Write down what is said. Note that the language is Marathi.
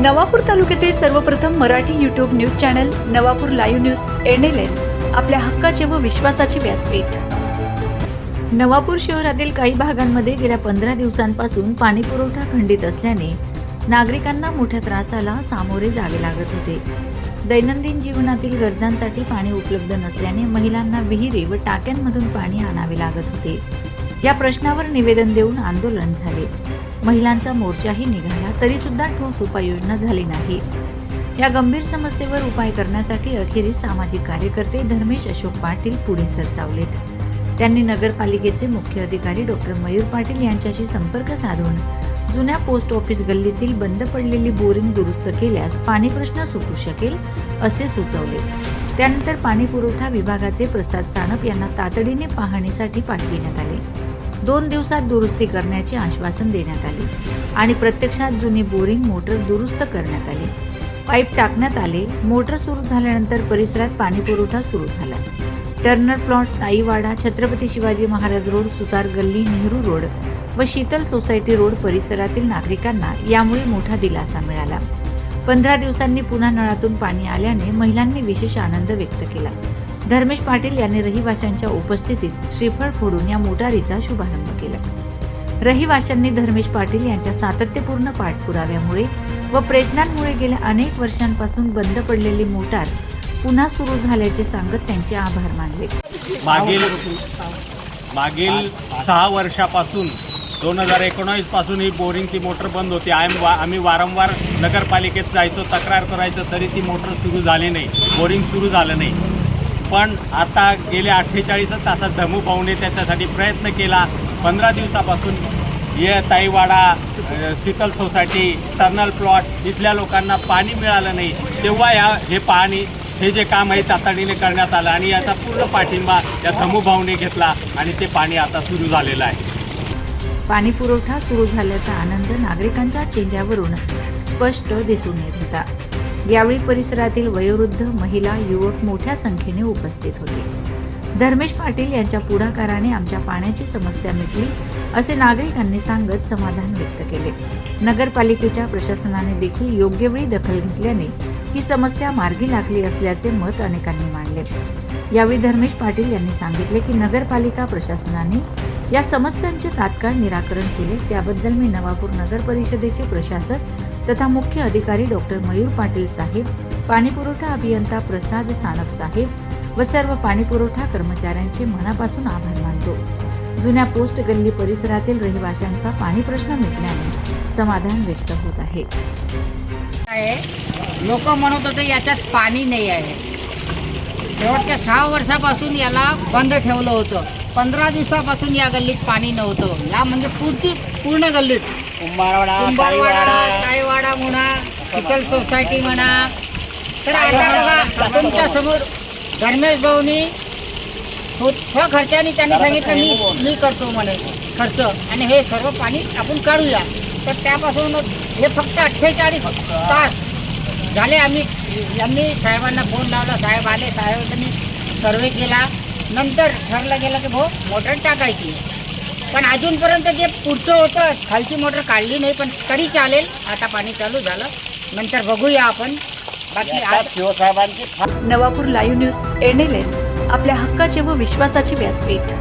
नवापूर तालुक्यातील सर्वप्रथम Marathi YouTube news channel Navapur live news NLN आपल्या हक्काचे व विश्वासाचे व्यासपीठ. नवापूर शहरातील काही भागांमध्ये गेल्या पंधरा दिवसांपासून पाणी पुरवठा खंडित असल्याने नागरिकांना मोठ्या त्रासाला सामोरे जावे लागत होते. दैनंदिन जीवनातील गरजांसाठी पाणी उपलब्ध नसल्याने महिलांना विहिरी व टाक्यांमधून पाणी आणावे लागत होते. या प्रश्नावर निवेदन देऊन आंदोलन झाले. महिलांचा मोर्चाही निघाला तरी सुद्धा ठोस उपाययोजना झाली नाही. या गंभीर समस्येवर उपाय करण्यासाठी अखेरीस सामाजिक कार्यकर्ते धर्मेश अशोक पाटील पुढे सरसावलेत. त्यांनी नगरपालिकेचे मुख्य अधिकारी डॉक्टर मयूर पाटील यांच्याशी संपर्क साधून जुन्या पोस्ट ऑफिस गल्लीतील बंद पडलेली बोरिंग दुरुस्त केल्यास पाणी प्रश्न सुटू शकेल असे सुचवले. त्यानंतर पाणी पुरवठा विभागाचे प्रसाद सानप यांना तातडीने पाहणीसाठी पाठविण्यात आले. दोन दिवसात दुरुस्ती करण्याचे आश्वासन देण्यात आले आणि प्रत्यक्षात जुनी बोरिंग मोटर दुरुस्त करण्यात आली. पाईप टाकण्यात आले. मोटर सुरू झाल्यानंतर परिसरात पाणी पुरवठा सुरू झाला. Turner plot Taiwada Chhatrapati Shivaji Maharaj road सुतार गल्ली नेहरू रोड व शीतल सोसायटी रोड परिसरातील नागरिकांना यामुळे मोठा दिलासा मिळाला. पंधरा दिवसांनी पुन्हा नळातून पाणी आल्याने महिलांनी विशेष आनंद व्यक्त केला. धर्मेश पाटील यांनी रहिवाशांच्या उपस्थितीत श्रीफळ फोडून या मोटारीचा शुभारंभ केला. रहिवाशांनी धर्मेश पाटील यांच्या सातत्यपूर्ण पाठपुराव्यामुळे व प्रयत्नांमुळे गेल्या अनेक वर्षांपासून बंद पडलेली मोटार पुन्हा सुरू झाल्याचे सांगत त्यांचे आभार मानले. मागील मागील सहा वर्षापासून दोन हजार एकोणावीसपासून ही बोरिंगची मोटर बंद होती. आय वा आम्ही वारंवार नगरपालिकेत जायचो तक्रार करायचो तरी ती मोटर सुरू झाली नाही. बोरिंग सुरू झालं नाही. पण आता गेल्या अठ्ठेचाळीस तासात धमू पाहुणे त्याच्यासाठी प्रयत्न केला. पंधरा दिवसापासून ये Taiwada Sheetal society Turner plot इथल्या लोकांना पाणी मिळालं नाही. तेव्हा या हे पाणी हे जे काम आहे तातडीने करण्यात आलं आणि याचा पूर्ण पाठिंबा या धमू भाऊने घेतला आणि ते पाणी आता सुरू झालेलं आहे. पाणी पुरवठा सुरू झाल्याचा आनंद नागरिकांच्या चेहऱ्यावरून स्पष्ट दिसून येत होता. यावेळी परिसरातील वयोवृद्ध महिला युवक मोठ्या संख्येने उपस्थित होते. धर्मेश पाटील यांच्या पुढाकाराने आमच्या पाण्याची समस्या मिटली असे नागरिकांनी सांगत समाधान व्यक्त केले. नगरपालिकेच्या प्रशासनाने देखील योग्य वेळी दखल घेतल्याने ही समस्या मार्गी लागली असल्याचे मत अनेकांनी मांडले. यावेळी धर्मेश पाटील यांनी सांगितले की नगरपालिका प्रशासनाने या समस्यांचे तात्काळ निराकरण केले. त्याबद्दल मी नवापूर नगर परिषदेचे प्रशासक तथा मुख्य अधिकारी डॉक्टर मयूर पाटील साहेब पाणीपुरवठा अभियंता प्रसाद सानप साहेब व सर्व पाणीपुरवठा कर्मचाऱ्यांचे मनापासून आभार मानतो. जुन्या पोस्ट गल्ली परिसरातील रहिवाशांचा पाणी प्रश्न मिटल्याने समाधान व्यक्त होत आहे. लोक म्हणत होते याच्यात पाणी नाही आहे. शेवटच्या सहा वर्षापासून याला बंद ठेवलं होतं. पंधरा दिवसापासून या गल्लीत पाणी नव्हतं. या म्हणजे पुढची पूर्ण गल्लीत. कुंभारवाडा काईवाडा म्हणा शीतल सोसायटी म्हणा. तर आता बघा तुमच्यासमोर धर्मेश भाऊनी खर्चाने त्यांनी सांगितलं मी मी करतो म्हणे खर्च आणि हे सर्व पाणी आपण काढूया. तर त्यापासून हे फक्त अठ्ठेचाळीस तास झाले आम्ही यांनी साहेबांना फोन लावला साहेब आले साहेबांनी सर्वे केला. नंतर ठरलं गेलं की भाऊ मोटर टाकायची. पण अजूनपर्यंत जे पुढचं होतं खालची मोटर काढली नाही पण तरी चालेल. आता पाणी चालू झालं. नंतर बघूया आपण. बाकी आज नवापूर लाईव्ह न्यूज एनएलएन आपल्या हक्काचे व विश्वासाचे व्यासपीठ.